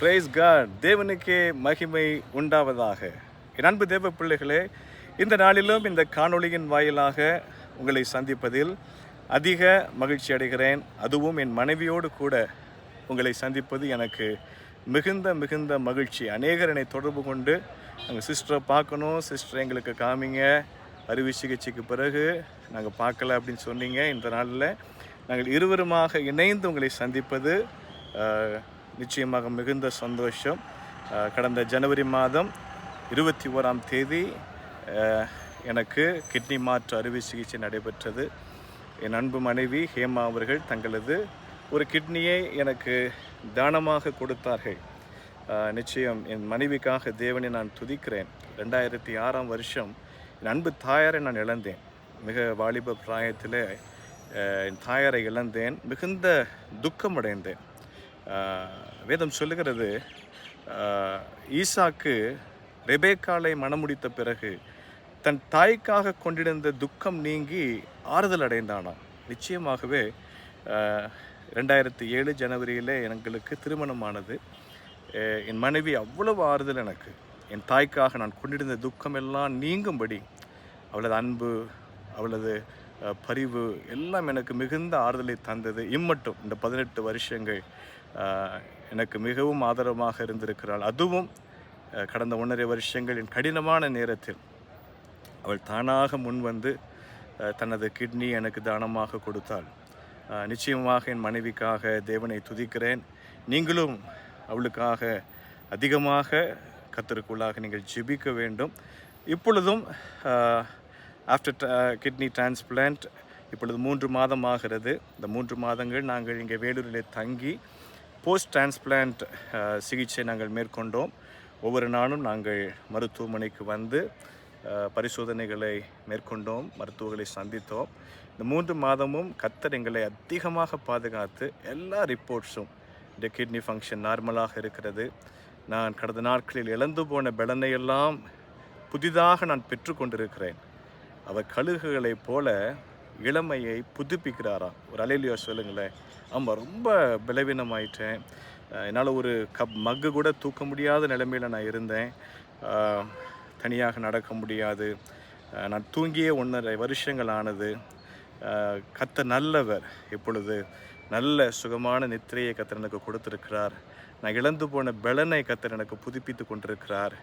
Price God தேவனுக்கே மகிமை உண்டாவதாக. என் அன்பு தேவ பிள்ளைகளே இந்த நாளிலும் இந்த காணொளியின் வாயிலாக உங்களை சந்திப்பதில் அதிக மகிழ்ச்சி அடைகிறேன். அதுவும் என் மனைவியோடு கூட உங்களை சந்திப்பது எனக்கு மிகுந்த மிகுந்த மகிழ்ச்சி. அநேகர் என்னை தொடர்பு கொண்டு நாங்கள் சிஸ்டரை பார்க்கணும். சிஸ்டர் எங்களுக்கு காமிங்க. அறுவை சிகிச்சைக்கு பிறகு நாங்கள் பார்க்கல அப்படின்னு சொன்னீங்க. இந்த நாளில் நாங்கள் இருவருமாக இணைந்து உங்களை சந்திப்பது நிச்சயமாக மிகுந்த சந்தோஷம். கடந்த ஜனவரி மாதம் இருபத்தி ஓராம் தேதி எனக்கு கிட்னி மாற்று அறுவை சிகிச்சை நடைபெற்றது. என் அன்பு மனைவி ஹேமா அவர்கள் தங்களது ஒரு கிட்னியை எனக்கு தானமாக கொடுத்தார்கள். நிச்சயம் என் மனைவிக்காக தேவனை நான் துதிக்கிறேன். ரெண்டாயிரத்தி ஆறாம் வருஷம் என் அன்பு தாயாரை நான் இழந்தேன். மிக வாலிப பிராயத்தில் என் தாயாரை இழந்தேன். மிகுந்த துக்கம் அடைந்தேன் வேதம் சொல்லுகிறது ஈசாக்கு ரெபேக்காலை முடித்த பிறகு தன் தாய்க்காக கொண்டிருந்த துக்கம் நீங்கி ஆறுதல் அடைந்தானாம். நிச்சயமாகவே ரெண்டாயிரத்தி ஏழு ஜனவரியில் எங்களுக்கு திருமணமானது. என் மனைவி அவ்வளவு ஆறுதல் எனக்கு. என் தாய்க்காக நான் கொண்டிருந்த துக்கம் எல்லாம் நீங்கும்படி அவளது அன்பு அவளது பரிவு எல்லாம் எனக்கு மிகுந்த ஆறுதலை தந்தது. இம்மட்டும் இந்த பதினெட்டு வருஷங்கள் எனக்கு மிகவும் ஆதரவாக இருந்திருக்கிறாள். அதுவும் கடந்த ஒன்றரை வருஷங்கள் என் கடினமான நேரத்தில் அவள் தானாக முன் வந்து தனது கிட்னி எனக்கு தானமாக கொடுத்தாள். நிச்சயமாக என் மனைவிக்காக தேவனை துதிக்கிறேன். நீங்களும் அவளுக்காக அதிகமாக கத்திற்குள்ளாக நீங்கள் ஜெபிக்க வேண்டும். இப்பொழுதும் ஆஃப்டர் கிட்னி டிரான்ஸ்பிளான்ட் இப்பொழுது மூன்று மாதம் ஆகிறது. இந்த மூன்று மாதங்கள் நாங்கள் இங்கே வேலூரிலே தங்கி போஸ்ட் டிரான்ஸ்பிளான்ட் சிகிச்சை நாங்கள் மேற்கொண்டோம். ஒவ்வொரு நாளும் நாங்கள் மருத்துவமனைக்கு வந்து பரிசோதனைகளை மேற்கொண்டோம் மருத்துவர்களை சந்தித்தோம். இந்த மூன்று மாதமும் கத்தர் எங்களை அதிகமாக பாதுகாத்து எல்லா ரிப்போர்ட்ஸும் இந்த கிட்னி ஃபங்க்ஷன் நார்மலாக இருக்கிறது. நான் கடந்த நாட்களில் இழந்து போன பலனையெல்லாம் புதிதாக நான் பெற்றுக்கொண்டிருக்கிறேன். அவர் கழுகுகளைப் போல இளமையை புதுப்பிக்கிறாரா? ஒரு அலையிலியோ சொல்லுங்களேன். ஆமாம் ரொம்ப பலவீனமாயிட்டேன். என்னால் ஒரு கப் மக்கு கூட தூக்க முடியாத நிலைமையில் நான் இருந்தேன். தனியாக நடக்க முடியாது. நான் தூங்கிய ஒன்றரை வருஷங்கள் ஆனது. கத்த நல்லவர் இப்பொழுது நல்ல சுகமான நித்திரையை கத்தர் எனக்கு கொடுத்துருக்கிறார். நான் இழந்து போன பலனை கத்தர் எனக்கு புதுப்பித்து கொண்டிருக்கிறார்.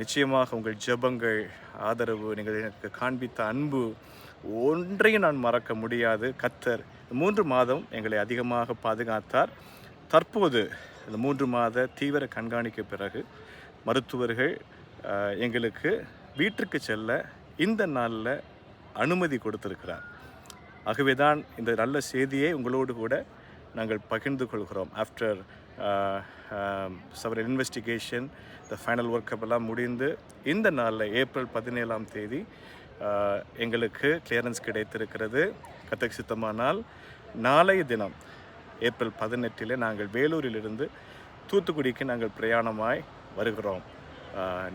நிச்சயமாக உங்கள் ஜெபங்கள் ஆதரவு நீங்கள் எனக்கு காண்பித்த அன்பு ஒன்றையும் நான் மறக்க முடியாது. கத்தர் மூன்று மாதம் எங்களை அதிகமாக பாதுகாத்தார். தற்போது இந்த மூன்று மாத தீவிர கண்காணிக்க பிறகு மருத்துவர்கள் எங்களுக்கு வீட்டிற்கு செல்ல இந்த நாளில் அனுமதி கொடுத்திருக்கிறார். ஆகவே தான் இந்த நல்ல செய்தியை உங்களோடு கூட நாங்கள் பகிர்ந்து கொள்கிறோம். After several investigation the final workup எல்லாம் முடிந்து இந்த நாளில் ஏப்ரல் பதினேழாம் தேதி எங்களுக்கு கிளியரன்ஸ் கிடைத்திருக்கிறது. கத்தக் சித்தமானால் நாளைய தினம் ஏப்ரல் பதினெட்டில் நாங்கள் வேலூரிலிருந்து தூத்துக்குடிக்கு நாங்கள் பிரயாணமாய் வருகிறோம்.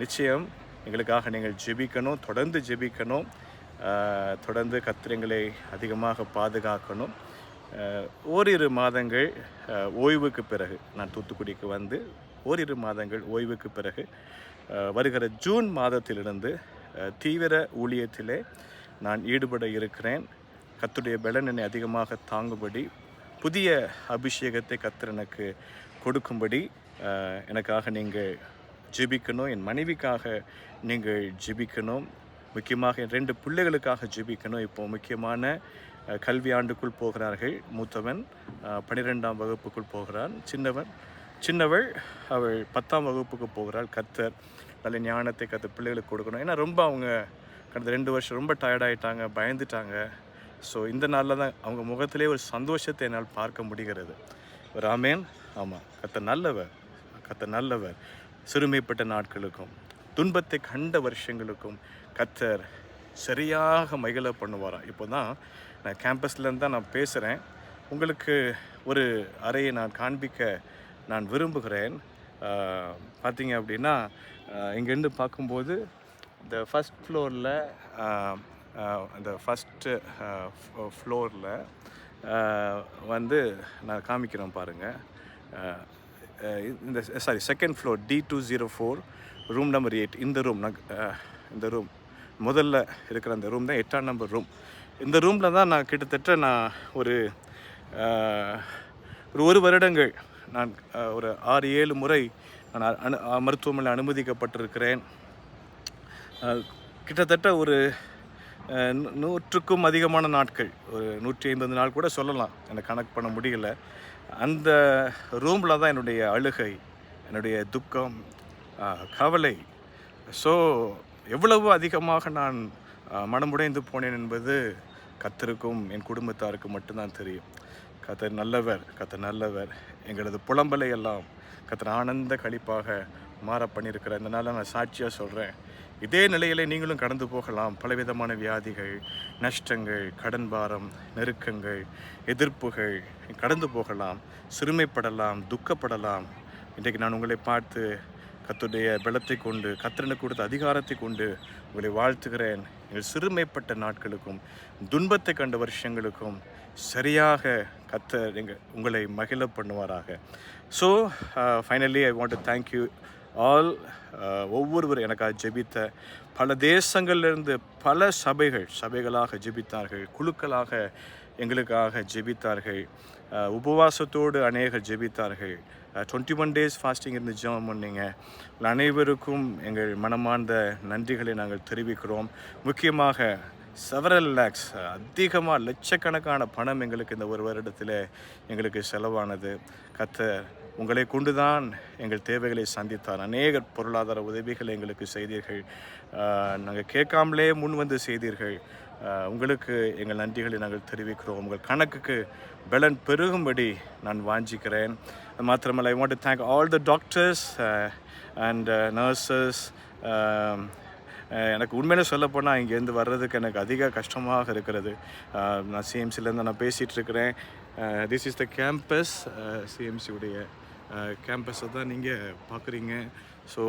நிச்சயம் எங்களுக்காக நீங்கள் ஜெபிக்கணும் தொடர்ந்து ஜெபிக்கணும். தொடர்ந்து கத்திரங்களை அதிகமாக பாதுகாக்கணும். ஓரிரு மாதங்கள் ஓய்வுக்கு பிறகு நான் தூத்துக்குடிக்கு வந்து ஓரிரு மாதங்கள் ஓய்வுக்கு பிறகு வருகிற ஜூன் மாதத்திலிருந்து தீவிர ஊழியத்திலே நான் ஈடுபட இருக்கிறேன். கத்துடைய பலன் என்னை அதிகமாக தாங்கும்படி புதிய அபிஷேகத்தை கத்தர் எனக்கு கொடுக்கும்படி எனக்காக நீங்கள் ஜெபிக்கணும். என் மனைவிக்காக நீங்கள் ஜெபிக்கணும். முக்கியமாக என் ரெண்டு பிள்ளைகளுக்காக ஜெபிக்கணும். இப்போ முக்கியமான கல்வி ஆண்டுக்குள் போகிறார்கள். மூத்தவன் பன்னிரெண்டாம் வகுப்புக்குள் போகிறான். சின்னவன் சின்னவள் அவள் பத்தாம் வகுப்புக்கு போகிறாள். கத்தர் நல்ல ஞானத்தை கற்று பிள்ளைகளுக்கு கொடுக்கணும். ஏன்னா ரொம்ப அவங்க கடந்த ரெண்டு வருஷம் ரொம்ப டயர்டாயிட்டாங்க பயந்துட்டாங்க. ஸோ இந்த நாளில் தான் அவங்க முகத்திலே ஒரு சந்தோஷத்தை என்னால் பார்க்க முடிகிறது. ராமேன் ஆமாம் கத்த நல்லவர். கத்த நல்லவர். சிறுமைப்பட்ட நாட்களுக்கும் துன்பத்தை கண்ட வருஷங்களுக்கும் கத்தர் சரியாக மகிழ பண்ணுவாராம் இப்போ தான் நான் கேம்பஸ்லேருந்து தான் நான் பேசுகிறேன் உங்களுக்கு ஒரு அறையை நான் காண்பிக்க நான் விரும்புகிறேன். பார்த்தீங்க அப்படின்னா இங்கேருந்து பார்க்கும்போது இந்த ஃபஸ்ட் ஃப்ளோரில் அந்த ஃபஸ்ட்டு ஃப்ளோரில் வந்து நான் காமிக்கிறேன் பாருங்கள் இந்த sorry second floor D two zero four room number eight இந்த ரூம் நான் இந்த ரூம் முதல்ல இருக்கிற அந்த ரூம் தான் எட்டாம் நம்பர் ரூம் இந்த ரூமில் தான் நான் கிட்டத்தட்ட நான் ஒரு ஒரு ஒரு வருடங்கள் நான் ஒரு ஆறு ஏழு முறை நான் அனு மருத்துவமனையில் அனுமதிக்கப்பட்டிருக்கிறேன். கிட்டத்தட்ட ஒரு நூற்றுக்கும் அதிகமான நாட்கள் ஒரு நூற்றி ஐம்பது நாள் கூட சொல்லலாம் எனக்கு கணக்கு பண்ண முடியல. அந்த ரூமில் தான் என்னுடைய அழுகை என்னுடைய துக்கம் கவலை. ஸோ எவ்வளவு அதிகமாக நான் மனமுடைந்து போனேன் என்பது கத்திருக்கும் என் குடும்பத்தாருக்கு மட்டும்தான் தெரியும். கத்தர் நல்லவர் கத்தர் நல்லவர். எங்களது புலம்பலை எல்லாம் கத்தர் ஆனந்த கழிப்பாக மாற பண்ணியிருக்கிற இந்த நாளில் நான் சாட்சியாக சொல்கிறேன் இதே நிலையிலே நீங்களும் கடந்து போகலாம். பலவிதமான வியாதிகள் நஷ்டங்கள் கடன் பாரம் நெருக்கங்கள் எதிர்ப்புகள். கடந்து போகலாம் சிறுமைப்படலாம் துக்கப்படலாம். இன்றைக்கு நான் உங்களை பார்த்து கத்துடைய பலத்தை கொண்டு கத்திரனுக்கு கொடுத்த அதிகாரத்தை கொண்டு உங்களை வாழ்த்துகிறேன். நீங்கள் சிறுமைப்பட்ட நாட்களுக்கும் துன்பத்தை கண்ட வருஷங்களுக்கும் சரியாக கத்தர் எங்கள் உங்களை மகிழ பண்ணுவாராக. So finally I want to thank you all ஒவ்வொருவர் எனக்காக ஜெபித்த பல தேசங்கள்லேருந்து பல சபைகள் சபைகளாக ஜெபித்தார்கள் குழுக்களாக எங்களுக்காக ஜெபித்தார்கள் உபவாசத்தோடு அநேகர் ஜெபித்தார்கள். டுவெண்ட்டி ஒன் டேஸ் ஃபாஸ்டிங் இருந்து ஜெபம் பண்ணீங்க. அனைவருக்கும் எங்கள் மனமார்ந்த நன்றிகளை நாங்கள் தெரிவிக்கிறோம். முக்கியமாக செவரல் லேக்ஸ் அதிகமாக லட்சக்கணக்கான பணம் எங்களுக்கு இந்த ஒரு வருடத்தில் எங்களுக்கு செலவானது. கத்த உங்களை கொண்டுதான் எங்கள் தேவைகளை சந்தித்தார். அநேக பொருளாதார உதவிகளை எங்களுக்கு செய்தீர்கள். நாங்கள் கேட்காமலே முன் வந்து செய்தீர்கள். உங்களுக்கு எங்கள் நன்றிகளை நாங்கள் தெரிவிக்கிறோம். உங்கள் கணக்குக்கு பலன் பெருகும்படி நான் வாஞ்சிக்கிறேன். மாத்திரமல்ல I want to thank all the doctors and nurses எனக்கு உண்மையில சொல்லப்போனால் இங்கேருந்து வர்றதுக்கு எனக்கு அதிக கஷ்டமாக இருக்கிறது. நான் சிஎம்சிலேருந்து நான் பேசிகிட்டு இருக்கிறேன். திஸ் இஸ் த கேம்பஸ் சிஎம்சியுடைய கேம்பஸை தான் நீங்கள் பார்க்குறீங்க. ஸோ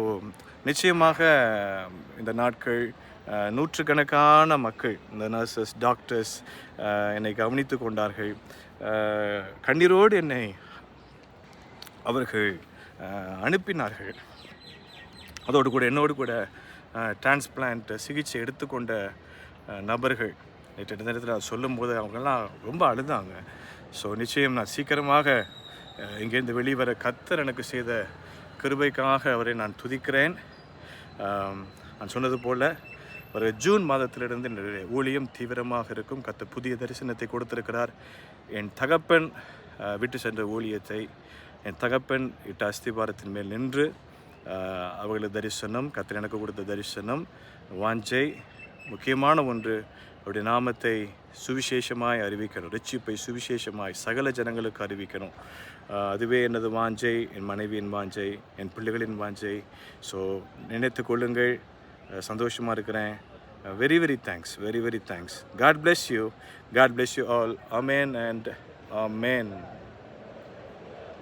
நிச்சயமாக இந்த நாட்கள் நூற்றுக்கணக்கான மக்கள் இந்த நர்சஸ் டாக்டர்ஸ் என்னை கவனித்து கொண்டார்கள். கண்ணீரோடு என்னை அவர்கள் அனுப்பினார்கள். அதோடு கூட என்னோடு கூட டிரான்ஸ்பிளான்ட் சிகிச்சை எடுத்துக்கொண்ட நபர்கள். நேற்று நேரத்தில் சொல்லும்போது அவங்கெல்லாம் ரொம்ப அழுதாங்க. ஸோ நிச்சயம் நான் சீக்கிரமாக இங்கேருந்து வெளிவர கத்தர் எனக்கு செய்த கிருபைக்காக அவரை நான் துதிக்கிறேன். நான் சொன்னது போல் ஒரு ஜூன் மாதத்திலிருந்து என்னுடைய ஊழியம் தீவிரமாக இருக்கும். கத்த புதிய தரிசனத்தை கொடுத்திருக்கிறார். என் தகப்பன் விட்டு சென்ற ஊழியத்தை என் தகப்பன் இட்ட அஸ்திபாரத்தின் மேல் நின்று அஹ், அவர்களது தரிசனம் கத்தர் எனக்கு கொடுத்த தரிசனம் வாஞ்சை முக்கியமான ஒன்று அவருடைய நாமத்தை சுவிசேஷமாய் அறிவிக்கணும். ரட்சிப்பை சுவிசேஷமாய் சகல ஜனங்களுக்கு அறிவிக்கணும். அதுவே எனது வாஞ்சை என் மனைவியின் வாஞ்சை என் பிள்ளைகளின் வாஞ்சை. ஸோ நினைத்து கொள்ளுங்கள். சந்தோஷமாக இருக்கிறேன். Very very thanks very very thanks God bless you God bless you all amen and amen